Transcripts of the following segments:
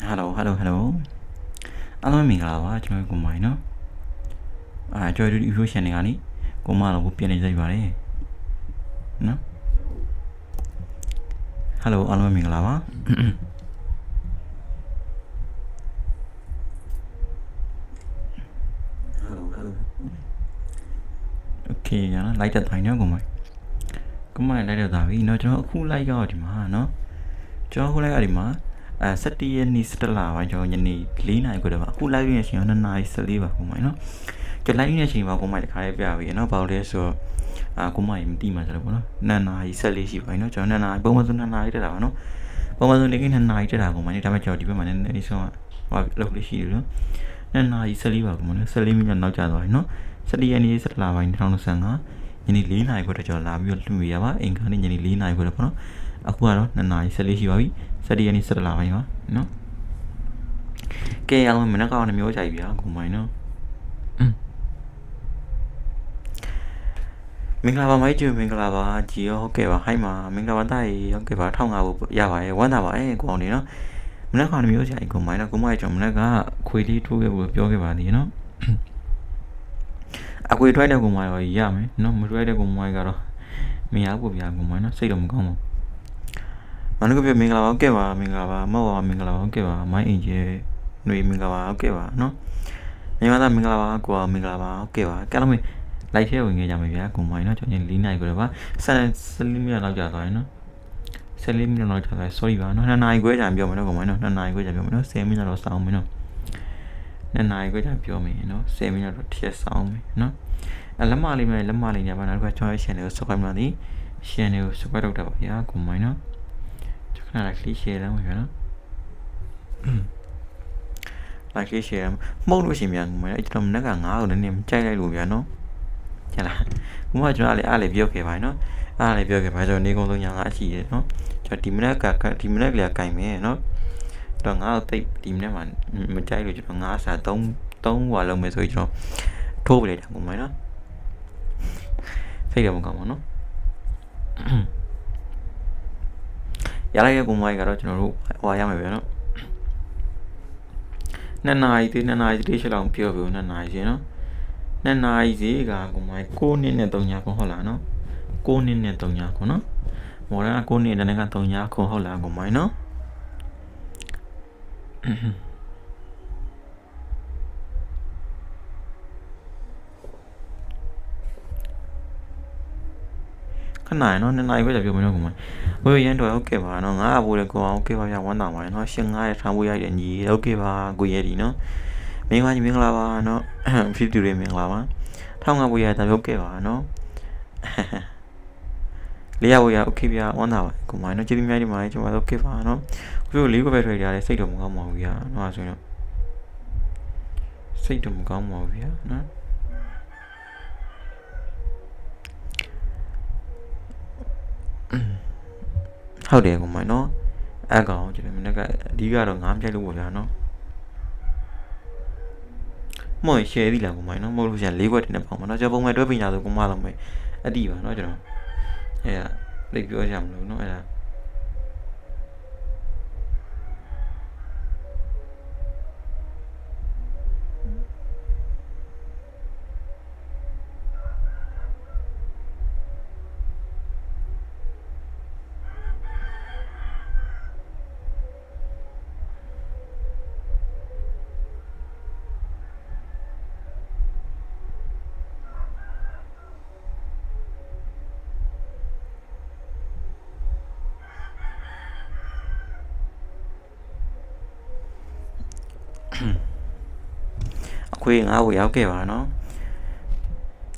ဟယ်လိုဟယ်လိုဟယ်လိုအားလုံးမင်္ဂလာပါကျွန်တော်ကိုမိုင်းနော်အာကျွန်တော်ဒီ evolution တွေကနေကိုမတော့ပြန်နေကြပါတယ်နော်ဟယ်လိုအားလုံးမင်္ဂလာပါဟယ်လိုဟယ်လိုโอเคရနော်လိုက်တဲ့တိုင်းနော်ကိုမိုင်းကိုမိုင်းလိုက်တဲ့သားပြီเนาะကျွန်တော်အခုလိုက်ရောဒီမှာเนาะကျွန်တော်အခုလိုက်ရဒီမှာ အဲ17ရက်နေ့17လပိုင်းကျွန်တော်ညနေ4နာရီခွဲတည်းမှာအခု live ရတဲ့အချိန်က2နာရီ14ပါကိုမိုင်နော်ကျွန်တော် live ရတဲ့အချိန်မှာကိုမိုင်တခါလေးပြပြီးရနော်ဘာလို့လဲဆိုတော့အာကိုမိုင်မသိမှဆိုတော့ပေါ့နော်2နာရီ14ရှိပါပြီနော်ကျွန်တော်2နာရီပုံမှန်ဆို2နာရီတက်တာပါနော်ပုံမှန်ဆိုနေ့က2နာရီတက်တာကိုမိုင်ဒါပေမဲ့ကျွန်တော်ဒီဘက်မှာနည်းနည်းဆုံးဟိုလောက်လေးရှိတယ်နော်2နာရီ14ပါကိုမိုင်နော်14မိနစ်နောက်ကျသွားပြီနော်17ရက်နေ့17လပိုင်း2025 ညနေ4နာရီခွဲတော့ကျွန်တော်လာပြီးတော့လွှင့်ပြရပါအင်္ဂါနေ့ညနေ4နာရီခွဲတော့ပေါ့နော်အခုကတော့2နာရီ14ရှိပါပြီ17ရက်နေ့17လပိုင်းပါနော်ကဲအောင်မနက်ကောင်နှမျိုးကြိုက်ပြာကိုမိုင်းနော်မင်္ဂလာပါမိုက်ကျွမင်္ဂလာပါကြည်ရောဟုတ်ကဲ့ပါဟိုင်းမှာမင်္ဂလာပါတားရေဟုတ်ကဲ့ပါထောင်းငါဖို့ရပါတယ်ဝမ်းသာပါအဲကိုအောင်နေနော်မနက်ကောင်နှမျိုးကြိုက်ကိုမိုင်းနော်ကိုမိုင်းကျွန်တော်မနက်ကခွေလေးထိုးခဲ့ဖို့ပြောခဲ့ပါသေးနော် အကွေထွက်တဲ့ကိုမိုင်းရောရမယ်နော်မထွက်တဲ့ကိုမိုင်းကတော့မရဘူးဗျာကိုမိုင်းနော်စိတ်တော့မကောင်းပါဘူးမနက်ကပြမင်္ဂလာပါဟုတ်ကဲ့ပါမင်္ဂလာပါမောက်ပါမင်္ဂလာပါဟုတ်ကဲ့ပါမိုင်းအင်ဂျီຫນွေမင်္ဂလာပါဟုတ်ကဲ့ပါနော်ညီမသားမင်္ဂလာပါကိုမင်္ဂလာပါဟုတ်ကဲ့ပါကဲလို့မေလိုက်ထဲဝင်ခဲ့ကြမယ်ဗျာကိုမိုင်းနော်ကျွန်တော်၄နိုင်ကိုတော့ပါဆယ်ဆယ်မိနစ်လောက်ကြာသွားရင်နော်ဆယ်လေးမိနစ်လောက်ကြာသွား sorry ပါနော်နှစ်နာရီခွဲကြာပြောမယ်နော်ကိုမိုင်းနော်နှစ်နာရီခွဲကြာပြောမယ်နော်10မိနစ်တော့စောင်းမယ်နော် နှစ်နာရီခွဲကြာပြောမယ်နော်10မိနစ်တော့ထည့်စောင်းမယ်နော်အလက်မလေးမဲ့လက်မလေးညပါနောက်တစ်ခါကျွန်တော်ရဲ့ channel ကို subscribe လုပ်သည် channel ကို subscribe လုပ်တာပါဗျာကိုမိုင်းနော်ကျွန်တော်လိုက် click share လုပ်မယ်ဗျာနော် like share မှုတ်လို့ရှိရင်မြန်မယ်အဲ့ကျွန်တော်မနေ့က9ကိုနည်းနည်းကြိုက်လိုက်လို့ဗျာနော်ကျန်လားဘုမကျွန်တော်လည်းအားလည်းပြောခဲ့ပါနော်အားလည်းပြောခဲ့ပါကျွန်တော်နေကုန်းလုံးညာငါအရှိရနော်ကျွန်တော်ဒီမနေ့ကဒီမနေ့ကလေးကင်မယ်နော် တော့ငါ့ကိုတိတ်ဒီမနေ့မှမကြိုက်လို့ကျွန်တော်ငါအစား3 3ဟွာလုံးမယ်ဆိုရင်ကျွန်တော်ထိုးပလိုက်တာကိုမယ်နော်ဖိတ်ရမကောင်းပါနော်ရလိုက်တဲ့ကိုမိုင်းကတော့ကျွန်တော်တို့ဟွာရမယ်ဗျာနော်နှစ်နာရီသေးနှစ်နာရီသေးရှစ်လောက်ပြောပြောနှစ်နာရီရှင်နော်နှစ်နာရီစီကကိုမိုင်း6နှစ်နဲ့3ညခွန်ဟုတ်လားနော်6နှစ်နဲ့3ညခွန်နော်မော်ရန်က6နှစ်နဲ့က3ညခွန်ဟုတ်လားကိုမိုင်းနော် ခဏရနော်နှစ်နာရီပဲပြောမလို့ကိုမိုင်းဝေးရန်တော့ဟုတ်ကဲ့ပါနော်ငါအဖိုးလည်းကိုအောင်ဟုတ်ကဲ့ပါဗျာဝမ်းသာပါတယ်နော်ရှင်ငါရဲ့ထားဖို့ရတဲ့ညီဟုတ်ကဲ့ပါကိုရဲဒီနော်မင်္ဂလာကြီးမင်္ဂလာပါနော်ဖြစ်သူတွေမင်္ဂလာပါထောင်းငါဖို့ရတဲ့ဟုတ်ကဲ့ပါနော် လေးရဖို့ရ okay ဗျာဝမ်းသာပါကိုမနော်ကျေးဇူးများကြီးပါကျွန်တော်တို့ okay ပါနော်ခုလိုလေးကိုပဲထွက်ကြတယ်စိတ်တော့မကောင်းပါဘူးဗျာနော်ဆိုရင်တော့စိတ်တော့မကောင်းပါဘူးဗျာနော်ဟုတ်တယ်ကိုမနော်အကောင်ကျွန်တော်မနေ့ကအဓိကတော့ငါးပြိုက်လို့ပေါ့ဗျာနော်မဟုတ်ရှယ်သီးလာကိုမနော်မဟုတ်လို့ရှင်လေးခွက်တင်နေပေါ့မနော်ကျွန်တော်ပုံမှန်တွဲပညာဆိုကိုမလောက်မယ်အတိပါနော်ကျွန်တော် အဲ့ဒါလိတ်ပြောကြမလို့ အဲ့ဒါအခွေငါ့ကိုရောက်ခဲ့ပါနော်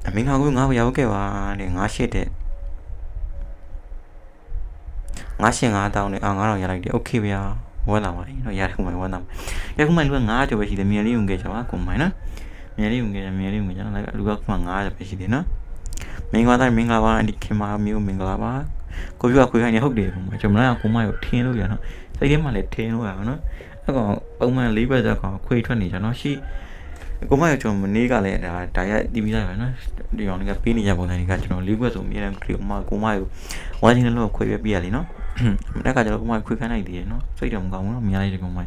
အမင်းငါ့ကိုငါ့ကိုရောက်ခဲ့ပါတဲ့ငါရှစ်တဲ့ငါရှင်ငါတောင်းတယ်အာငါတော့ရလိုက်တယ်โอเคဗျာဝမ်းလာပါလေနော်ရတယ်ခုမှဝမ်းလာရခုမှလူက9ကျော်ပဲရှိတယ်မြန်လေးဝင်ခဲ့ချင်ပါကွန်မိုင်းနော်မြန်လေးဝင်ခဲ့မြန်လေးဝင်ခဲ့ကျွန်တော်လည်းလူကခုမှ9ကျော်ပဲရှိတယ်နော်မင်္ဂလာတိုင်းမင်္ဂလာပါအဒီခင်မာမျိုးမင်္ဂလာပါကိုပြကခွေခိုင်းနေဟုတ်တယ်ကွန်မိုင်းကျွန်တော်ကကွန်မိုင်းကိုထင်းလို့ရနော်စိတ်ထဲမှာလည်းထင်းလို့ရအောင်နော် အဲ့ကောင်ပုံမှန်၄ဘက်သက်ကောင်ခွေထွက်နေကြနော်ရှိကိုမရကျွန်တော်မနေ့ကလည်းဒါဒါရတီးပြီးသားပဲနော်ဒီကောင်တွေကပေးနေကြပုံစံတွေကကျွန်တော်၄ဘက်ဆိုအမြဲတမ်းဒီကောင်မကိုမရဝိုင်းချင်းလို့ခွေပြပြရလေနော်မနေ့ကကျွန်တော်ကိုမခွေခိုင်းလိုက်သေးတယ်နော်စိတ်တော့မကောင်းဘူးနော်မြင်လိုက်တယ်ကောင်မ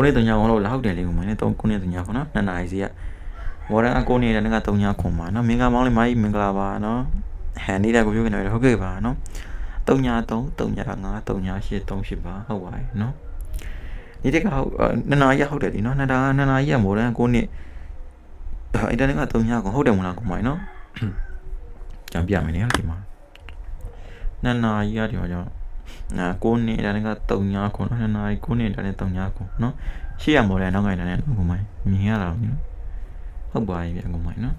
ကိုနေ3ညခွန်လို့လောက်တယ်လေကိုမနဲ့3ကိုနေ3ညခွန်နော်2နာရီစီကဝရန်အကိုနေတဲ့က3ညခွန်ပါနော်မင်္ဂလာမောင်းလေးမိုင်းမင်္ဂလာပါနော်ဟန်နေတာကိုပြောနေတယ်ဟုတ်ကဲ့ပါနော်3ည3 3ည5 3ည8 3 8ပါဟုတ်ပါတယ်နော်ဒီတက်ကဟုတ်2နာရီဟုတ်တယ်ဒီနော်2နာရီ2နာရီကမော်ရန်ကိုနေအင်တာနက်က3ညခွန်ဟုတ်တယ်မလားကိုမိုင်းနော်ကြံပြမယ်လေဒီမှာ2နာရီကဒီမှာကျွန်တော်နာ 9နှစ်ဒါနဲ့က3ညခုနော်2နာရီ9နှစ်ဒါနဲ့3ညခုနော်ရှေ့ရမော်ဒယ်နောက်ကဒါနဲ့ကိုမိုင်းမြင်ရတာနော်ဟုတ်ပါရဲ့ကိုမိုင်းနော်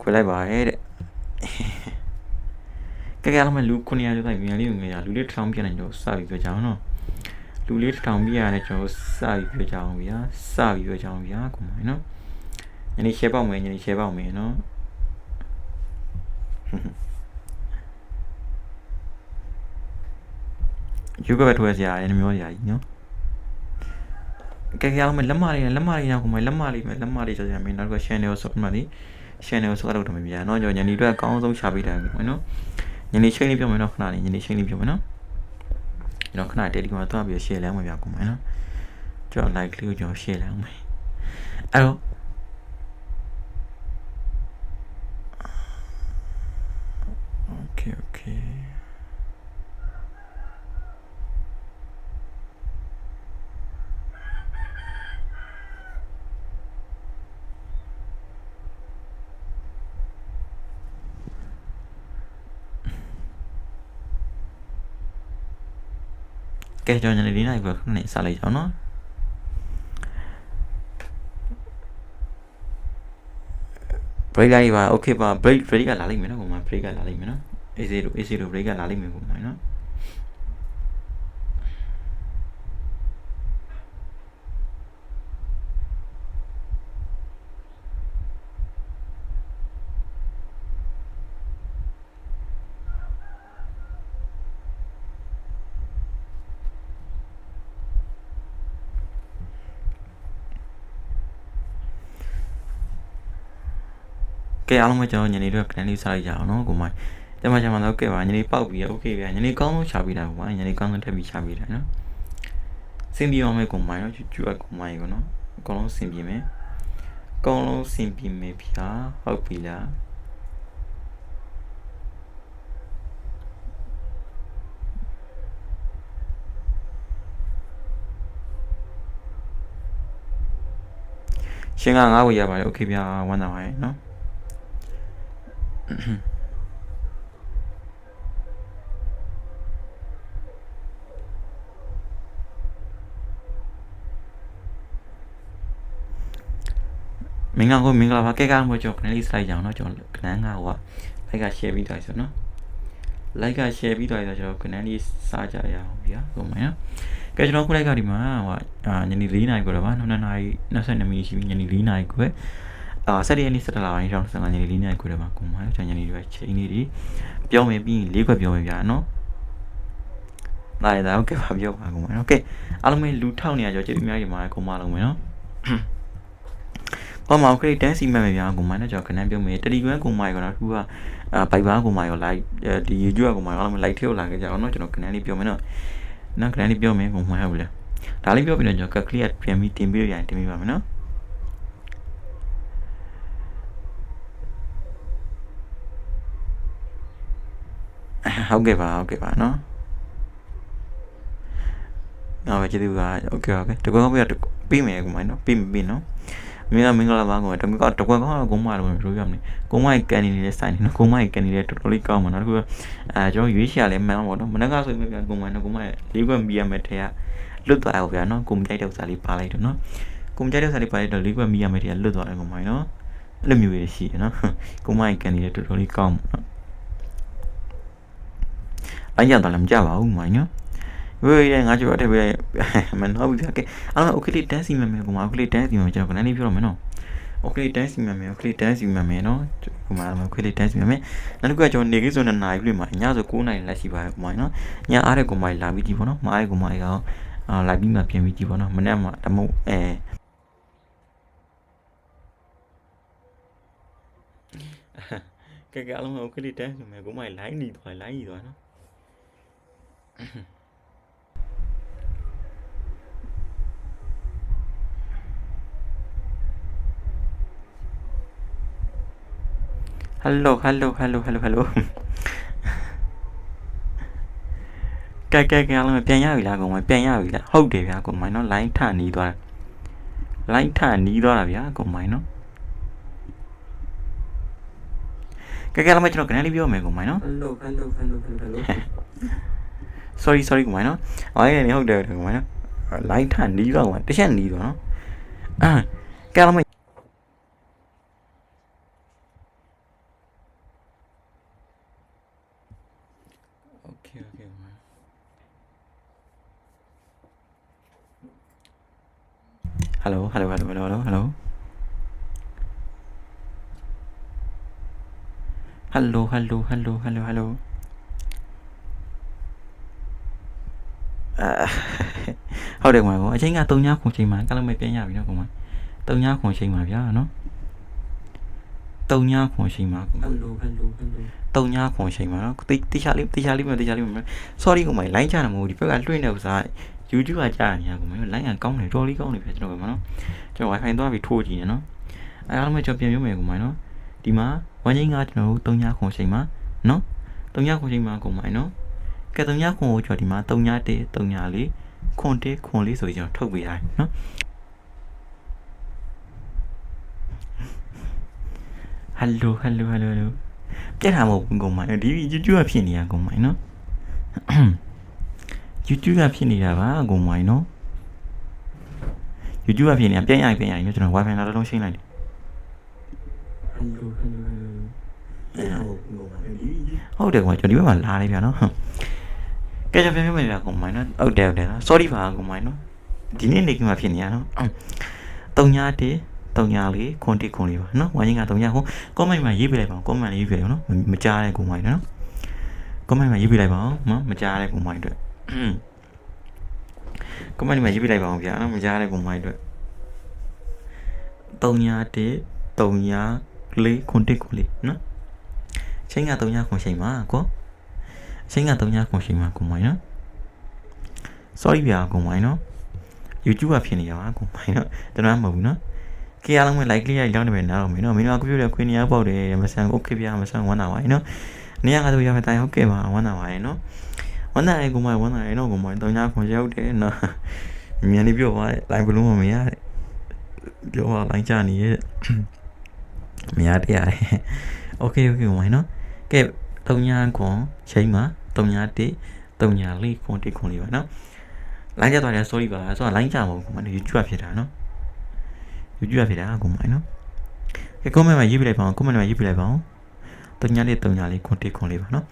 ခွဲလိုက်ပါရဲ့တဲ့ကဲကဲအားလုံးလူ900ကျော်တိုင်းမြန်လေးငယ်ရလူလေး1000ပြနေတော့စပြီးပြောကြအောင်နော်လူလေး1000ပြရတယ်ကျွန်တော်စပြီးပြောကြအောင်ဗျာစပြီးပြောကြအောင်ဗျာကိုမိုင်းနော်ညနေ share ပေါက်မယ်ညနေ share ပေါက်မယ်နော် ရုပ်ကပဲထွဲစရာရမျိုးစရာကြီးနော်ကဲကဲအောင်မလက်မလေးလက်မလေးနောက်ကိုမလက်မလေးမလက်မလေးဆိုစရာမင်းနောက်က channel ဆိုမှဒီ channel ဆိုတော့တော့မပြရနော်ကျွန်တော်ညနေအတွက်အကောင်းဆုံးရှာပေးတယ်ကွနော်ညနေချိန်လေးပြောမယ်နော်ခဏလေးညနေချိန်လေးပြောမယ်နော်ကျွန်တော်ခဏ Telegram မှာသွားပြီး share လဲမှာပြကွမယ်နော်ကျွန်တော် like လေးကိုကျွန်တော် share လဲအောင်မယ်အဲ့တော့ Okay okay ကဲကျွန်တော်ညနေ၄နာရီခွဲခဏနေစလိုက်ကြအောင်နော် break လိုက်ပါ okay ပါ break break ကလာလိမ့်မယ်နော်ကိုမ break ကလာလိမ့်မယ်နော် AC တို့ AC တို့ break ကလာလိမ့်မယ်ကိုမနော် ကဲအားလုံးပဲကျွန်တော်ညနေတော့ plan လေးစလိုက်ကြအောင်နော်ကိုမိုင်းကျမကျမတော့ကဲပါညနေပေါက်ပြီးရ okay ဗျာညနေကောင်းဆုံးချပြီးတာကိုမိုင်းညနေကောင်းဆုံးထပ်ပြီးချပြီးတာနော်စင်ပြေအောင်မယ်ကိုမိုင်းနော်ကျူအကိုမိုင်းကိုနော်အကုန်လုံးစင်ပြေမယ်အကုန်လုံးစင်ပြေမယ်ဗျာဟုတ်ပြီလားရှင်ကငါ့ကိုရပါတယ် okay ဗျာဝမ်းသာပါတယ်နော် မင်္ဂလာကိုမင်္ဂလာပါကဲကားမို့ကျွန်တော်ခဏလေးစလိုက်ကြအောင်เนาะကျွန်တော်ခဏငါဟိုက like က share ပြီးသွားဆိုเนาะ like က share ပြီးသွားဆိုကျွန်တော်ခဏလေးစားကြရအောင်ဗျာဟုတ်မယ်နော်ကဲကျွန်တော်ခုလိုက်ကဒီမှာဟိုအာညနေ4နာရီကိုတော့ဗာ2နာရီ22မိနစ်ရှိပြီညနေ4နာရီကို အာဆက်ရည်နေ့ဆက်လာရင်ကျွန်တော်15ညနေ4နာရီကိုတော့ဗာကိုမကျွန်တော်ညနေတွေချိန်နေဒီပြောမယ်ပြီးရင်၄ခွက်ပြောမယ်ဗျာနော်လာရတာဟုတ်ကဲ့ပါပြောပါကောင်မနော်ကဲအားလုံးပဲလူထောက်နေရကြောကျေးဇူးများကြီးပါကောင်မလုံးမယ်နော်ဘာမှခရစ်တန်းစီမဲ့မယ်ဗျာကိုမနဲ့ကျွန်တော်ခဏပြုံးမယ်တတီကွန်းကိုမရောတော့သူကအာဘိုက်ဘာကိုမရော like ဒီ YouTube ကိုမရောအားလုံး like ထည့်လာခဲ့ကြအောင်နော်ကျွန်တော်ခဏလေးပြောမယ်နော်နော်ခဏလေးပြောမယ်ကိုမဟုတ်ဘူးလားဒါလေးပြောပြီးတော့ကျွန်တော် clear ပြန်ပြီးတင်ပြီးရရင်တင်ပြီးပါမယ်နော် ဟုတ်ကဲ့ပါဟုတ်ကဲ့ပါနော်နော်ပဲကျေးဇူးပါโอเคโอเคတကွန်းပြီးတော့ပြီးမယ်ကိုမနော်ပြီးပြီးနော်မင်္ဂလာမင်္ဂလာပါကွာတကွန်းတကွန်းကောင်းကုန်းမလို့ပြောရမလဲကုန်းမကန်နေနေတဲ့စိုက်နေနော်ကုန်းမကန်နေတဲ့တော်တော်လေးကောင်းမှာနော်တခုအဲကျွန်တော်ရွေးချယ်လဲမှန်းပါတော့မနက်ကဆိုရင်ပြန်ကုန်းမနော်ကုန်းမလေးခွင့်ပြီးရမယ်ထဲကလွတ်သွားအောင်ဗျာနော်ကုန်းကြိုက်တဲ့ဥစ္စာလေးပါလိုက်တော့နော်ကုန်းကြိုက်တဲ့ဥစ္စာလေးပါလိုက်တော့လေးခွင့်ပြီးရမယ်ထဲကလွတ်သွားတယ်ကုန်းမနော်အဲ့လိုမျိုးရရှိတယ်နော်ကုန်းမကန်နေတဲ့တော်တော်လေးကောင်းမှာနော် အဲ့ရတော့လည်းမကြပါဘူးမိုင်းနော်ဝေးရငါကြောက်တယ်ပဲမနော်ဘူးကဲအဲ့တော့ okay တန်းစီမယ်မယ်ကွာ okay တန်းစီမယ်ကျွန်တော်ခဏလေးပြောရမယ်နော် okay တန်းစီမယ်မယ် okay တန်းစီမယ်မယ်နော်ကွာ okay တန်းစီမယ်မယ်နောက်တစ်ခုကကျွန်တော်နေကိဆိုတဲ့နိုင်ပြည့်မှာညဆို9နိုင်လက်ရှိပါတယ်ကွာနော်ညအားတဲ့ကွာလာပြီးဒီပေါ့နော်မအားတဲ့ကွာရောအာလာပြီးမှပြင်ပြီးဒီပေါ့နော်မနေ့မှတမုတ်အဲကဲကဲအလုံး okay တန်းစီမယ်ကွာမိုင်လိုင်းနေသွားလိုင်းနေသွားနော် ฮัลโหล ฮัลโหล ฮัลโหล ฮัลโหล ฮัลโหลကဲကဲကဲလည်းပြန်ရပြီလားကုံမပြန်ရပြီလားဟုတ်တယ်ဗျာကုံမိုင်းနော် line ထနီးသွားတာ line ထနီးသွားတာဗျာကုံမိုင်းနော်ကဲကဲလည်းကျွန်တော်ကနေလေးပြောမယ်ကုံမိုင်းနော် hello hello hello hello hello sorry sorry ကောင်မနော်ဟောရနေဟုတ်တယ်ကောင်မနော် line ထနီးသွားကောင်မတစ်ချက်နီးသွားနော်အာကဲအားလုံး Okay, okay, man. Hello, hello, hello, hello, hello, hello. Hello, hello, hello, hello, hello. ဟုတ်တယ်ကွာကောအချိန်က3ညခွန်ချိန်မှာကလည်းမပြန်ရပြီနော်ကောင်မ3ညခွန်ချိန်မှာဗျာနော်3ညခွန်ချိန်မှာကောင်မ hello hello hello တုံညာခွန်ချိန်မှာနော်တိတိချလေးတိချလေးမတိချလေးမ sorry ကိုမိုင် line ချတာမဟုတ်ဘူးဒီဘက်ကလွှင့်တဲ့ဥစား YouTube ကကြာနေရကိုမိုင် line ကကောင်းတယ်တော်လေးကောင်းတယ်ပြကျွန်တော်ကမနော်ကျွန်တော် wifi သွားပြီးထိုးကြည့်နေနော်အဲအားလုံးပဲကျွန်တော်ပြန်ပြောမယ်ကိုမိုင်နော်ဒီမှာဝမ်းချင်းကကျွန်တော်တို့တုံညာခွန်ချိန်မှာနော်တုံညာခွန်ချိန်မှာကိုမိုင်နော် ကဲတုံညာခွန်ကိုကျွန်တော်ဒီမှာတုံညာတေးတုံညာလေးခွန်တေးခွန်လေးဆိုပြီးကျွန်တော်ထုတ်ပေးရတယ်နော် hello hello hello hello ပြတ်တာမဟုတ်ဘူးကုန်မိုင်းဒီ YouTube ကဖြစ်နေရကုန်မိုင်းနော် YouTube ကဖြစ်နေတာပါကုန်မိုင်းနော် YouTube ကဖြစ်နေတာပြန်ရပြန်ရညကျွန်တော် Wi-Fi လာတော့လုံးရှင်းလိုက်တယ် hello hello hello အဲ့ဟိုငိုပါလေဒီဟုတ်တယ်ကွာကျွန်တော်ဒီဘက်မှာလာနေပြန်နော် ကဲကျွန်တော်ပြန်ပြန်မယ်ဗျာကုန်မိုင်းနော်ဟုတ်တယ်ဟုတ်တယ်နော် sorry ပါကုန်မိုင်းနော်ဒီနေ့နေကမှဖြစ်နေရနော်တုံညာတေးတုံညာလေးခွန်တိခွန်လေးပါနော်ဝိုင်းရင်ကတုံညာခွန် comment မှာရေးပြလိုက်ပါဦး comment လေးရေးပြလိုက်အောင်နော်မကြားတဲ့ကုန်မိုင်းနော် comment မှာရေးပြလိုက်ပါအောင်နော်မကြားတဲ့ကုန်မိုင်းအတွက် comment မှာရေးပြလိုက်ပါအောင်ဗျာနော်မကြားတဲ့ကုန်မိုင်းအတွက်တုံညာတေးတုံညာလေးခွန်တိခွန်လေးနော်ချိန်ကတုံညာခွန်ချိန်ပါကော ချိန်ကတုံညာခွန်ချိန်ပါကုန်မိုင်းနော် sorry ဗျာကုန်မိုင်းနော် YouTube ကဖြစ်နေရပါကုန်မိုင်းနော်ကျွန်တော်ကမဟုတ်ဘူးနော်ကြည့်အားလုံးပဲ like လေးရိုက်လောက်နေမယ်နားတော့မင်းနော်မင်းတို့ကပြောတဲ့ခွေးနေရပေါက်တယ်မဆန် okay ဗျာမဆန်ဝမ်းသာပါရင်နော်နေရာကတော့ရမယ်တိုင်ဟုတ်ကဲ့ပါဝမ်းသာပါရင်နော်ဝမ်းသာရင်ကိုမိုင်းဝမ်းသာရင်တော့ကိုမိုင်းတောင်းကြခွန်ရောက်တယ်နော်မြန်နေပြောပါ line ဘလုံးမမရတဲ့ပြောပါ line ချနေရဲ့မရတရားတယ် okay okay ကိုမိုင်းနော်ကဲ တုံညာခွန်ချိန်မှာတုံညာတိတုံညာလေးခွန်တိခွန်လေးပါနော်လိုင်းကြသွားတယ် sorry ပါဆိုတော့လိုင်းကြမှာကိုမ YouTube ဖြစ်တာနော် YouTube ဖြစ်တာကိုမနော်ကဲ comment မှာရေးပြလိုက်ပါအောင် comment မှာရေးပြလိုက်ပါအောင်တုံညာလေးတုံညာလေးခွန်တိခွန်လေးပါနော်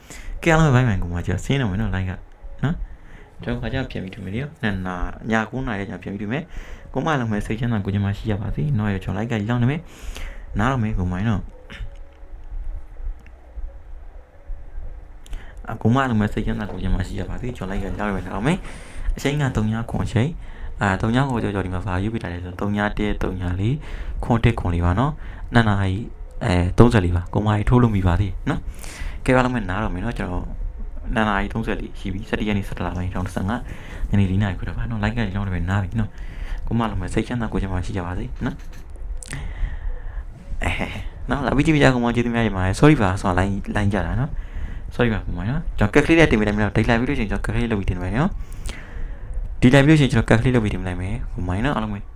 ကဲအားလုံးပဲဘိုင်းမိုင်ကိုမကြာဆင်းနေမယ်နော်လိုင်းကနော်ကျွန်တော်ခါကျပြန်ပြီးတွေ့မယ်ရောနန်နာညာ9နာရီကျပြန်ပြီးတွေ့မယ်ကိုမလည်းမယ်စိတ်ချမ်းသာကိုကြီးမရှိရပါစေနော်ရကျွန်တော်လိုက်ကရောက်နေမယ်နားတော့မယ်ကိုမိုင်းနော် အကူမလည်းမယ်စိတ်ချမ်းသာကိုကြီးမရှိရပါစေကျွန်တော်လိုက်ကရောက်နေမယ်နားတော့မယ်အချိန်က3ညခွန်ချိန်အာ3ညကိုကြော်ကြော်ဒီမှာဗာယူပြတာလေဆို3ည1 3ည4ခွန်1ခွန်လေးပါနော်နှစ်နာရီအဲ34ပါကိုမကြီးထိုးလို့မိပါသေးနော်ကဲပါလို့မနားတော့မယ်နော်ကျွန်တော်နှစ်နာရီ34ရှိပြီ7ရက်နေ့17လပိုင်း2025ညနေ4နာရီခွဲတော့ပါနော် like ကကြောင်းတယ်ပဲနားပြီနော်ကိုမလုံးမစိတ်ချမ်းသာကိုချမ်းသာရှိကြပါစေနော်အဲနော်လာပြီးကြည့်ကြကောင်မကျေးဇူးများရပါတယ် sorry ပါဆိုတော့ line line ကြတာနော် sorry ပါကိုမနော်ကျွန်တော်ကက်ကလေးနဲ့တင်ပေးလိုက်မယ်နော်ဒိတ်လိုက်ပြီးလို့ရှိရင်ကျွန်တော်ကက်ကလေးလုပ်ပြီးတင်ပေးမယ်နော်ဒီ live လို့ရှိရင်ကျွန်တော်ကက်ကလေးလုပ်ပြီးတင်လိုက်မယ်ဟိုမိုင်းနော်အားလုံးပဲ